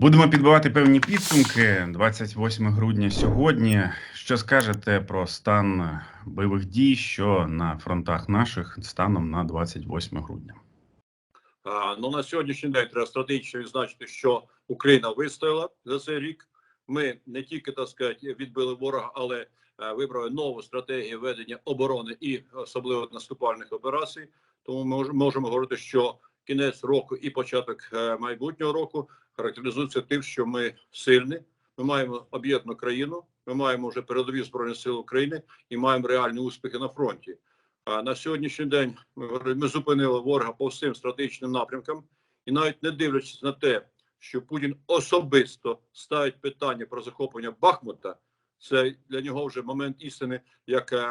Будемо підбивати певні підсумки 28 грудня сьогодні. Що скажете про стан бойових дій, що на фронтах наших станом на 28 грудня? Ну на сьогоднішній день треба стратегічно відзначити, що Україна вистояла за цей рік. Ми не тільки так сказати, відбили ворога, але е, вибрали нову стратегію ведення оборони і особливо наступальних операцій. Тому ми можемо говорити, що кінець року і початок е, майбутнього року характеризується тим, що ми сильні. Ми маємо об'єднану країну. Ми маємо вже передові збройні сили України і маємо реальні успіхи на фронті. А на сьогоднішній день ми, ми зупинили ворога по всім стратегічним напрямкам, і навіть не дивлячись на те, що Путін особисто ставить питання про захоплення Бахмута, це для нього вже момент істини як е,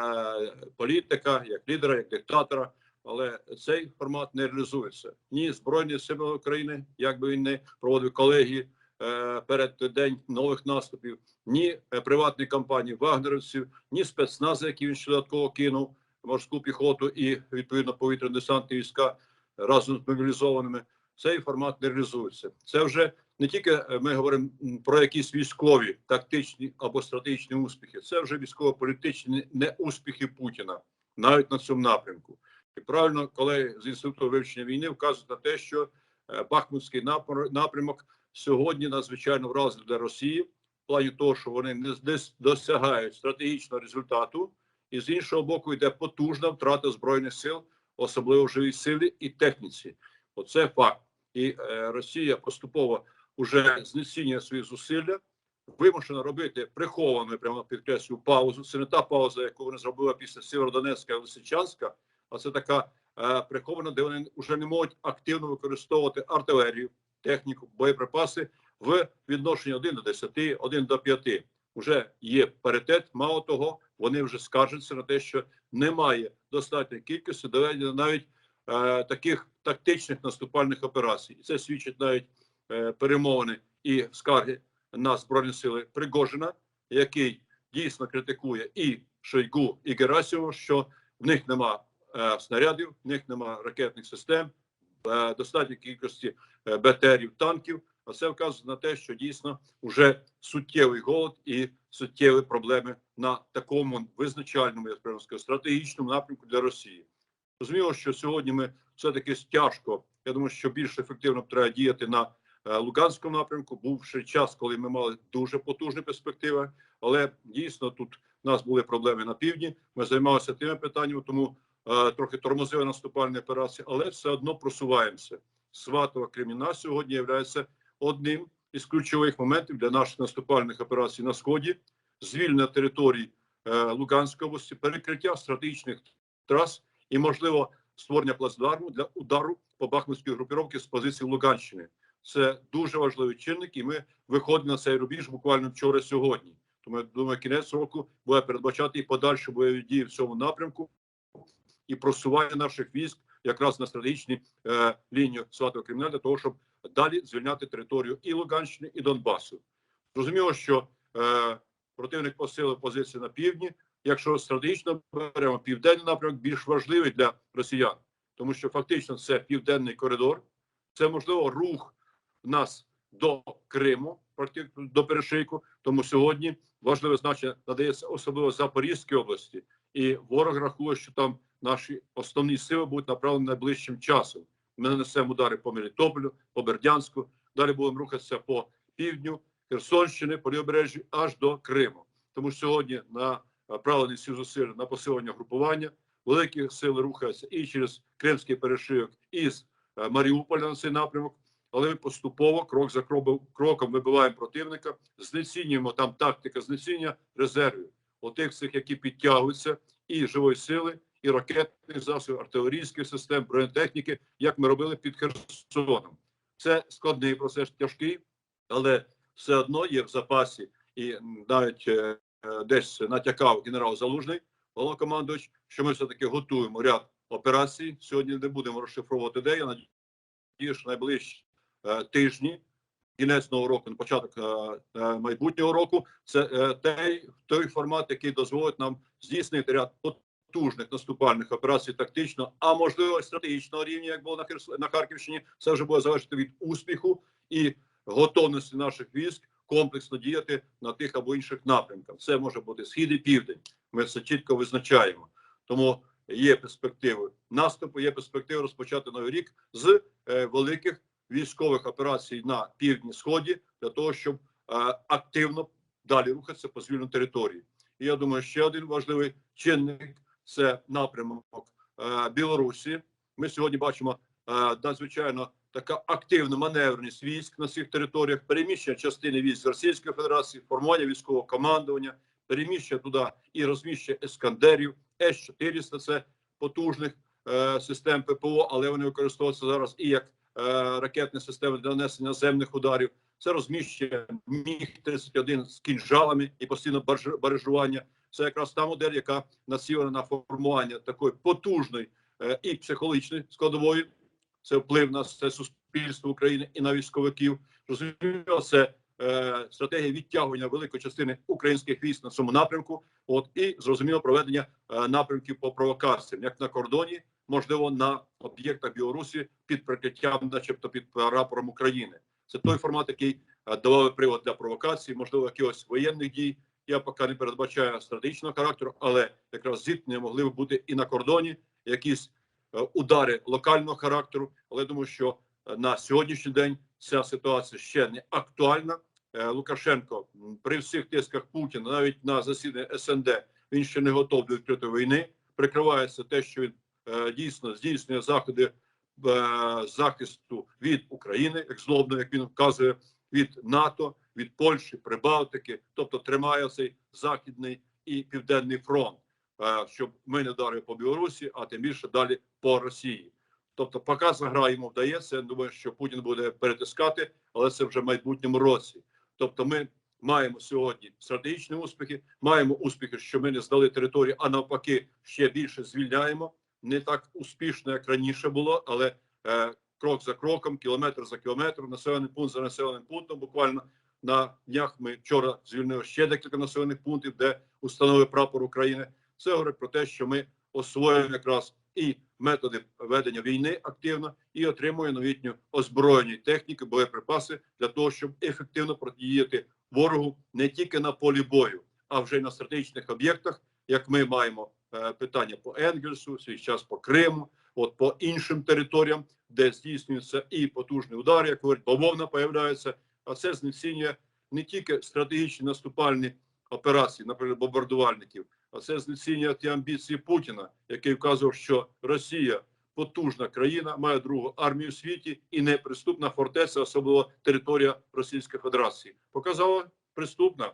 політика, як лідера, як диктатора. Але цей формат не реалізується ні збройні сили України, як би він не проводив колегії е, перед день нових наступів, ні е, приватні компанії вагнерівців, ні спецнази, які він додатково кинув морську піхоту і відповідно повітряно-десантні війська разом з мобілізованими. Цей формат не реалізується. Це вже не тільки е, ми говоримо про якісь військові, тактичні або стратегічні успіхи. Це вже військово-політичні неуспіхи Путіна навіть на цьому напрямку. І правильно, колеги з інституту вивчення війни вказують на те, що е, Бахмутський напрямок сьогодні надзвичайно вразливий для Росії в плані того, що вони не досягають стратегічного результату, і з іншого боку йде потужна втрата збройних сил, особливо в живій силі і техніці. Оце факт. І е, Росія поступово вже знецінює свої зусилля, вимушена робити приховану, прямо підкреслю, паузу. Це не та пауза, яку вони зробили після Сєвєродонецька і Лисичанська, а це така е, прихована, де вони вже не можуть активно використовувати артилерію, техніку, боєприпаси в відношенні 1 до 10, 1 до 5. Уже є паритет. Мало того, вони вже скаржаться на те, що немає достатньої кількості доведення навіть е, таких тактичних наступальних операцій. І це свідчить навіть е, перемовини і скарги на збройні сили Пригожина, який дійсно критикує і Шойгу, і Герасимова, що в них нема снарядів, в них нема ракетних систем, е, достатньої кількості е, БТРів, танків. А це вказує на те, що дійсно вже суттєвий голод і суттєві проблеми на такому визначальному, я скажу, стратегічному напрямку для Росії. Розуміло, що сьогодні ми все-таки тяжко. Я думаю, що більш ефективно треба діяти на е, Луганському напрямку. Був ще час, коли ми мали дуже потужні перспективи, але дійсно тут у нас були проблеми на півдні. Ми займалися тими питаннями, тому е, трохи тормозили наступальні операції, але все одно просуваємося. Сватова Креміна сьогодні є одним із ключових моментів для наших наступальних операцій на сході, звільнення територій е, Луганської області, перекриття стратегічних трас і, можливо, створення плацдарму для удару по бахмутській групіровці з позиції Луганщини. Це дуже важливий чинник, і ми виходимо на цей рубіж буквально вчора сьогодні. Тому я думаю, кінець року буде передбачати і подальші бойові дії в цьому напрямку і просування наших військ якраз на стратегічні е, лінії Сватого Кремля для того, щоб далі звільняти територію і Луганщини, і Донбасу. Зрозуміло, що е, противник посилив позиції на півдні. Якщо стратегічно беремо південний напрямок, більш важливий для росіян, тому що фактично це південний коридор, це можливо рух нас до Криму, до перешийку. Тому сьогодні важливе значення надається особливо Запорізькій області, і ворог рахує, що там наші основні сили будуть направлені найближчим часом. Ми нанесемо удари по Мелітополю, по Бердянську. Далі будемо рухатися по півдню Херсонщини, по лівобережжю аж до Криму. Тому що сьогодні направлені всі зусилля на посилення групування. Великі сили рухаються і через Кримський перешийок, і з е, Маріуполя на цей напрямок. Але ми поступово, крок за кроком, вибиваємо противника, знецінюємо там тактика знецінення резервів, отих всіх, які підтягуються, і живої сили, і ракетних засобів, артилерійських систем, бронетехніки, як ми робили під Херсоном. Це складний процес, тяжкий, але все одно є в запасі, і навіть е, десь натякав генерал Залужний, головнокомандувач, що ми все таки готуємо ряд операцій. Сьогодні не будемо розшифровувати де. Я надію, що найближчі е, тижні, кінець нового року, на початок е, майбутнього року, це той формат, який дозволить нам здійснити ряд потужних наступальних операцій тактично, а можливо стратегічного рівня, як було на Херс... на Харківщині. Це вже буде залежати від успіху і готовності наших військ комплексно діяти на тих або інших напрямках. Це може бути схід і південь. Ми це чітко визначаємо. Тому є перспективи наступу, є перспективи розпочати новий рік з е, великих військових операцій на півдні сході для того, щоб е, активно далі рухатися по звільній території. І я думаю, ще один важливий чинник це напрямок е, Білорусі. Ми сьогодні бачимо е, надзвичайно така активна маневреність військ на цих територіях, переміщення частини військ Російської Федерації, формування військового командування, переміщення туди і розміщення ескандерів, С-400 – це потужних е, систем ППО, але вони використовуються зараз і як ракетні системи для нанесення наземних ударів. Це розміщення Міг-31 з кінжалами і постійне барж- баражування. Це якраз та модель, яка націлена на формування такої потужної е, і психологічної складової. Це вплив на все суспільство України і на військовиків. Розуміло, це е, стратегія відтягування великої частини українських військ на цьому напрямку. От і зрозуміло проведення е, напрямків по провокаціям, як на кордоні, можливо, на об'єктах Білорусі під прикриттям, начебто під прапором України. Це той формат, який е, давав привод для провокації, можливо, якихось воєнних дій. Я поки не передбачаю стратегічного характеру, але якраз зіткнення могли б бути і на кордоні, якісь е, удари локального характеру. Але думаю, що е, на сьогоднішній день ця ситуація ще не актуальна. Лукашенко при всіх тисках Путіна, навіть на засіданні СНД, він ще не готов до відкритої війни. Прикривається те, що він дійсно здійснює заходи е, захисту від України, як злобно, як він вказує, від НАТО, від Польщі, Прибалтики, тобто тримає цей західний і південний фронт, е, щоб ми не вдарили по Білорусі, а тим більше далі по Росії. Тобто, поки загра йому вдається, я думаю, що Путін буде перетискати, але це вже в майбутньому році. Тобто, ми маємо сьогодні стратегічні успіхи, маємо успіхи, що ми не здали територію, а навпаки, ще більше звільняємо. Не так успішно, як раніше було, але е, крок за кроком, кілометр за кілометром, населений пункт за населеним пунктом. Буквально на днях ми вчора звільнили ще декілька населених пунктів, де установив прапор України. Це говорить про те, що ми освоюємо якраз і методи ведення війни активно, і отримуємо новітню озброєння техніки, боєприпаси для того, щоб ефективно протидіяти ворогу не тільки на полі бою, а вже й на стратегічних об'єктах, як ми маємо питання по Енгельсу, свій час по Криму, от по іншим територіям, де здійснюються і потужні удари, як говорять, бавовна появляється. А це знецінює не тільки стратегічні наступальні операції, наприклад, бомбардувальників, а це знецінює ті амбіції Путіна, який вказував, що Росія потужна країна, має другу армію в світі і неприступна фортеця, особливо територія Російської Федерації. Показала приступна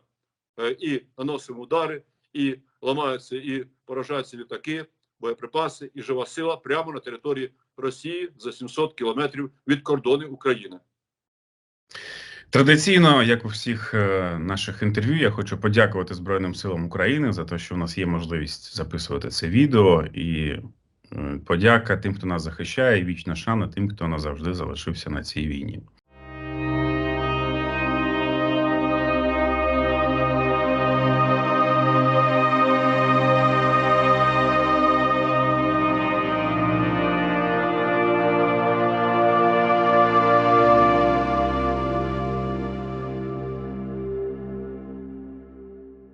е, і наносимо удари, і ламаються, і поражаються літаки, боєприпаси і жива сила прямо на території Росії за 700 кілометрів від кордону України. Традиційно, як у всіх е, наших інтерв'ю, я хочу подякувати Збройним силам України за те, що у нас є можливість записувати це відео, і е, подяка тим, хто нас захищає, і вічна шана тим, хто назавжди залишився на цій війні.